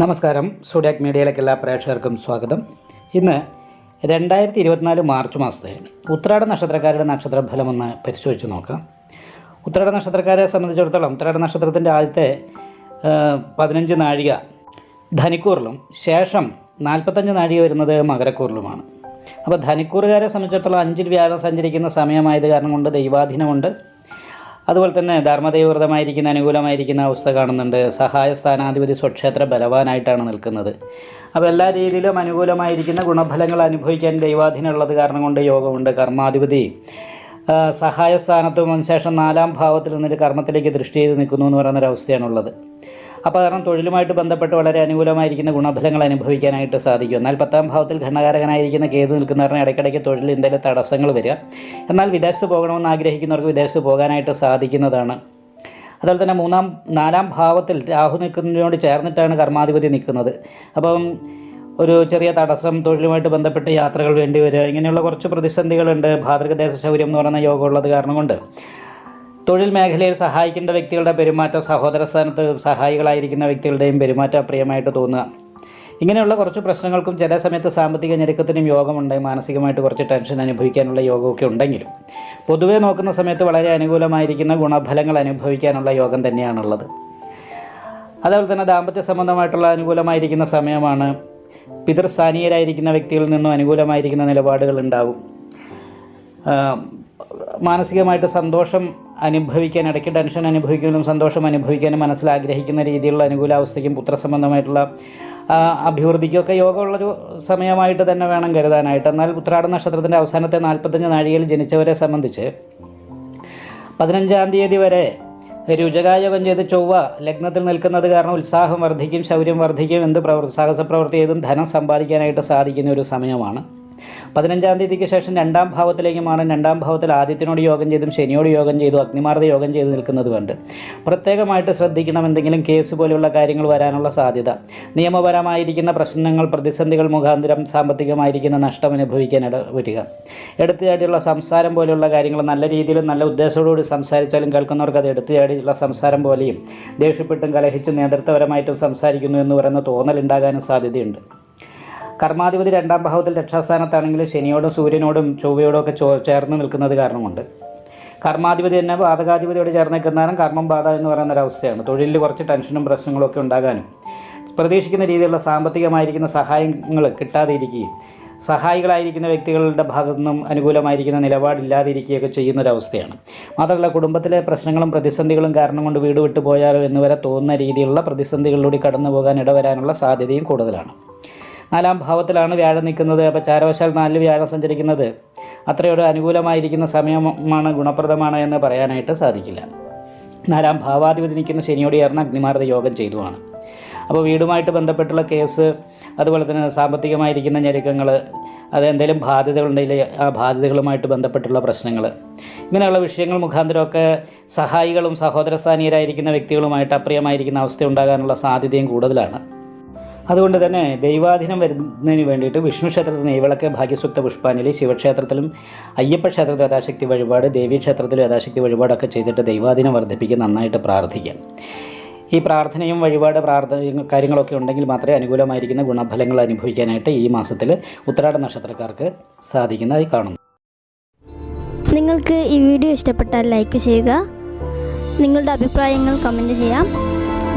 നമസ്കാരം. സുഡാക് മീഡിയയിലേക്ക് എല്ലാ പ്രേക്ഷകർക്കും സ്വാഗതം. ഇന്ന് രണ്ടായിരത്തി ഇരുപത്തിനാല് മാർച്ച് മാസത്തെ ഉത്രാട നക്ഷത്രക്കാരുടെ നക്ഷത്രഫലം ഒന്ന് പരിശോധിച്ച് നോക്കാം. ഉത്രാട നക്ഷത്രക്കാരെ സംബന്ധിച്ചിടത്തോളം ഉത്രാട നക്ഷത്രത്തിന്റെ ആദ്യത്തെ പതിനഞ്ച് നാഴിക ധനിക്കൂറിലും ശേഷം നാൽപ്പത്തഞ്ച് നാഴിക വരുന്നത് മകരക്കൂറിലുമാണ്. അപ്പോൾ ധനിക്കൂറുകാരെ സംബന്ധിച്ചിടത്തോളം അഞ്ചിൽ വ്യാഴം സഞ്ചരിക്കുന്ന സമയമായത് കാരണം കൊണ്ട് ദൈവാധീനമുണ്ട്. അതുപോലെ തന്നെ ധർമ്മദൈവൃതമായിരിക്കുന്ന അനുകൂലമായിരിക്കുന്ന അവസ്ഥ കാണുന്നുണ്ട്. സഹായ സ്ഥാനാധിപതി സ്വക്ഷേത്ര ബലവാനായിട്ടാണ് നിൽക്കുന്നത്. അപ്പോൾ എല്ലാ രീതിയിലും അനുകൂലമായിരിക്കുന്ന ഗുണഫലങ്ങൾ അനുഭവിക്കാൻ ദൈവാധീനമുള്ളത് കാരണം കൊണ്ട് യോഗമുണ്ട്. കർമാധിപതി സഹായ സ്ഥാനത്തും അതിനുശേഷം നാലാം ഭാവത്തിൽ നിന്നിട്ട് കർമ്മത്തിലേക്ക് ദൃഷ്ടി ചെയ്ത് നിൽക്കുന്നു എന്ന് പറയുന്നൊരവസ്ഥയാണുള്ളത് അപ്പോൾ കാരണം തൊഴിലുമായിട്ട് ബന്ധപ്പെട്ട് വളരെ അനുകൂലമായിരിക്കുന്ന ഗുണഫലങ്ങൾ അനുഭവിക്കാനായിട്ട് സാധിക്കും. എന്നാൽ പത്താം ഭാവത്തിൽ ഘടകാരകനായിരിക്കുന്ന കേതു നിൽക്കുന്നവരുടെ ഇടയ്ക്കിടയ്ക്ക് തൊഴിൽ എന്തെങ്കിലും തടസ്സങ്ങൾ വരിക. എന്നാൽ വിദേശത്ത് പോകണമെന്ന് ആഗ്രഹിക്കുന്നവർക്ക് വിദേശത്ത് പോകാനായിട്ട് സാധിക്കുന്നതാണ്. അതുപോലെ തന്നെ മൂന്നാം നാലാം ഭാവത്തിൽ രാഹു നിൽക്കുന്നതിനോട് ചേർന്നിട്ടാണ് കർമാധിപതി നിൽക്കുന്നത്. അപ്പം ഒരു ചെറിയ തടസ്സം തൊഴിലുമായിട്ട് ബന്ധപ്പെട്ട് യാത്രകൾ വേണ്ടി വരിക ഇങ്ങനെയുള്ള കുറച്ച് പ്രതിസന്ധികളുണ്ട്. ഭാതൃകദേശ ശൗര്യം എന്ന് പറയുന്ന യോഗമുള്ളത് കാരണം കൊണ്ട് തൊഴിൽ മേഖലയിൽ സഹായിക്കേണ്ട വ്യക്തികളുടെ പെരുമാറ്റം സഹോദര സ്ഥാനത്ത് സഹായികളായിരിക്കുന്ന വ്യക്തികളുടെയും പെരുമാറ്റം പ്രിയമായിട്ട് തോന്നുക. ഇങ്ങനെയുള്ള കുറച്ച് പ്രശ്നങ്ങൾക്കും ചില സമയത്ത് സാമ്പത്തിക ഞെരുക്കത്തിനും യോഗമുണ്ട്. മാനസികമായിട്ട് കുറച്ച് ടെൻഷൻ അനുഭവിക്കാനുള്ള യോഗമൊക്കെ ഉണ്ടെങ്കിലും പൊതുവെ നോക്കുന്ന സമയത്ത് വളരെ അനുകൂലമായിരിക്കുന്ന ഗുണഫലങ്ങൾ അനുഭവിക്കാനുള്ള യോഗം തന്നെയാണുള്ളത്. അതുപോലെ തന്നെ ദാമ്പത്യ സംബന്ധമായിട്ടുള്ള അനുകൂലമായിരിക്കുന്ന സമയമാണ് പിതൃസ്ഥാനീയരായിരിക്കുന്ന വ്യക്തികളിൽ നിന്നും അനുകൂലമായിരിക്കുന്ന നിലപാടുകൾ ഉണ്ടാവും. മാനസികമായിട്ട് സന്തോഷം അനുഭവിക്കാൻ ഇടയ്ക്ക് ടെൻഷൻ അനുഭവിക്കാനും സന്തോഷം അനുഭവിക്കാനും മനസ്സിൽ ആഗ്രഹിക്കുന്ന രീതിയിലുള്ള അനുകൂലാവസ്ഥയ്ക്കും പുത്രസംബന്ധമായിട്ടുള്ള അഭിവൃദ്ധിക്കൊക്കെ യോഗമുള്ളൊരു സമയമായിട്ട് തന്നെ വേണം കരുതാനായിട്ട്. എന്നാൽ ഉത്രാട നക്ഷത്രത്തിന്റെ അവസാനത്തെ നാൽപ്പത്തഞ്ച് നാഴികയിൽ ജനിച്ചവരെ സംബന്ധിച്ച് പതിനഞ്ചാം തീയതി വരെ രുചകായോഗം ചെയ്ത് ചൊവ്വ ലഗ്നത്തിൽ നിൽക്കുന്നത് കാരണം ഉത്സാഹം വർദ്ധിക്കും ശൗര്യം വർദ്ധിക്കും എന്ത് പ്രവർ സാഹസ പ്രവൃത്തി ചെയ്തും ധനം സമ്പാദിക്കാനായിട്ട് സാധിക്കുന്ന ഒരു സമയമാണ്. പതിനഞ്ചാം തീയതിക്ക് ശേഷം രണ്ടാം ഭാവത്തിലേക്ക് മാറാൻ രണ്ടാം ഭാവത്തിൽ ആദ്യത്തിനോട് യോഗം ചെയ്തും ശനിയോട് യോഗം ചെയ്തും അഗ്നിമാർദ്ദ യോഗം ചെയ്ത് നിൽക്കുന്നത് കൊണ്ട്. പ്രത്യേകമായിട്ട് ശ്രദ്ധിക്കണം എന്തെങ്കിലും കേസ് പോലെയുള്ള കാര്യങ്ങൾ വരാനുള്ള സാധ്യത. നിയമപരമായിരിക്കുന്ന പ്രശ്നങ്ങൾ പ്രതിസന്ധികൾ മുഖാന്തരം സാമ്പത്തികമായിരിക്കുന്ന നഷ്ടം അനുഭവിക്കാൻ ഇട വരിക. എടുത്തുചാടിയുള്ള സംസാരം പോലെയുള്ള കാര്യങ്ങൾ നല്ല രീതിയിലും നല്ല ഉദ്ദേശത്തോടുകൂടി സംസാരിച്ചാലും കേൾക്കുന്നവർക്ക് അത് എടുത്തുചാടിയുള്ള സംസാരം പോലെയും ദേഷ്യപ്പെട്ടും കലഹിച്ചും നേതൃത്വപരമായിട്ടും സംസാരിക്കുന്നു എന്ന് പറയുന്ന തോന്നലുണ്ടാകാനും സാധ്യതയുണ്ട്. കർമാധിപതി രണ്ടാം ഭാവത്തിൽ രക്ഷാസ്ഥാനത്താണെങ്കിലും ശനിയോടും സൂര്യനോടും ചൊവ്വയോടും ഒക്കെ ചേർന്ന് നിൽക്കുന്നത് കാരണമുണ്ട്. കർമാധിപതി തന്നെ ബാധകാധിപതിയോട് ചേർന്ന് നിൽക്കുന്നതാണ് കർമ്മം ബാധ എന്ന് പറയുന്ന ഒരവസ്ഥയാണ്. തൊഴിലിൽ കുറച്ച് ടെൻഷനും പ്രശ്നങ്ങളും ഒക്കെ ഉണ്ടാകാനും പ്രതീക്ഷിക്കുന്ന രീതിയിലുള്ള സാമ്പത്തികമായിരിക്കുന്ന സഹായങ്ങൾ കിട്ടാതെ ഇരിക്കുകയും സഹായികളായിരിക്കുന്ന വ്യക്തികളുടെ ഭാഗത്തു നിന്നും അനുകൂലമായിരിക്കുന്ന നിലപാടില്ലാതിരിക്കുകയൊക്കെ ചെയ്യുന്നൊരവസ്ഥയാണ് മാത്രമല്ല കുടുംബത്തിലെ പ്രശ്നങ്ങളും പ്രതിസന്ധികളും കാരണം കൊണ്ട് വീട് വിട്ടു പോയാലോ എന്നുവരെ തോന്നുന്ന രീതിയിലുള്ള പ്രതിസന്ധികളിലൂടെ കടന്നു പോകാൻ ഇടവരാനുള്ള സാധ്യതയും കൂടുതലാണ്. നാലാം ഭാവത്തിലാണ് വ്യാഴം നിൽക്കുന്നത്. അപ്പോൾ ചാരവശാൽ നാലിൽ വ്യാഴം സഞ്ചരിക്കുന്നത്. അത്രയൊരു അനുകൂലമായിരിക്കുന്ന സമയമാണ് ഗുണപ്രദമാണ് എന്ന് പറയാനായിട്ട് സാധിക്കില്ല. നാലാം ഭാവാധിപതി നിൽക്കുന്ന ശനിയോട് ചേർന്ന് അഗ്നിമാർദ്ദ യോഗം ചെയ്തുമാണ് അപ്പോൾ വീടുമായിട്ട് ബന്ധപ്പെട്ടുള്ള കേസ് അതുപോലെ തന്നെ സാമ്പത്തികമായിരിക്കുന്ന ഞെരുക്കങ്ങൾ അത് എന്തെങ്കിലും ബാധ്യതകളുണ്ടെങ്കിൽ ആ ബാധ്യതകളുമായിട്ട് ബന്ധപ്പെട്ടുള്ള പ്രശ്നങ്ങൾ ഇങ്ങനെയുള്ള വിഷയങ്ങൾ മുഖാന്തരമൊക്കെ സഹായികളും സഹോദരസ്ഥാനീയരായിരിക്കുന്ന വ്യക്തികളുമായിട്ട് അപ്രിയമായിരിക്കുന്ന അവസ്ഥ ഉണ്ടാകാനുള്ള സാധ്യതയും കൂടുതലാണ്. അതുകൊണ്ട് തന്നെ ദൈവാധീനം വരുന്നതിന് വേണ്ടിയിട്ട് വിഷ്ണു ക്ഷേത്രത്തിൽ നെയ്വിളക്ക് ഭാഗ്യസുക്ത പുഷ്പാഞ്ജലി ശിവക്ഷേത്രത്തിലും അയ്യപ്പ ക്ഷേത്രത്തിൽ യഥാശക്തി വഴിപാട് ദേവീ ക്ഷേത്രത്തിലും യഥാശക്തി വഴിപാടൊക്കെ ചെയ്തിട്ട് ദൈവാധീനം വർദ്ധിപ്പിക്കാൻ നന്നായിട്ട് പ്രാർത്ഥിക്കാം. ഈ പ്രാർത്ഥനയും വഴിപാട് പ്രാർത്ഥ കാര്യങ്ങളൊക്കെ ഉണ്ടെങ്കിൽ മാത്രമേ അനുകൂലമായിരിക്കുന്ന ഗുണഫലങ്ങൾ അനുഭവിക്കാനായിട്ട് ഈ മാസത്തിൽ ഉത്രാട നക്ഷത്രക്കാർക്ക് സാധിക്കുന്നതായി കാണുന്നു. നിങ്ങൾക്ക് ഈ വീഡിയോ ഇഷ്ടപ്പെട്ടാൽ ലൈക്ക് ചെയ്യുക. നിങ്ങളുടെ അഭിപ്രായങ്ങൾ കമന്റ് ചെയ്യാം.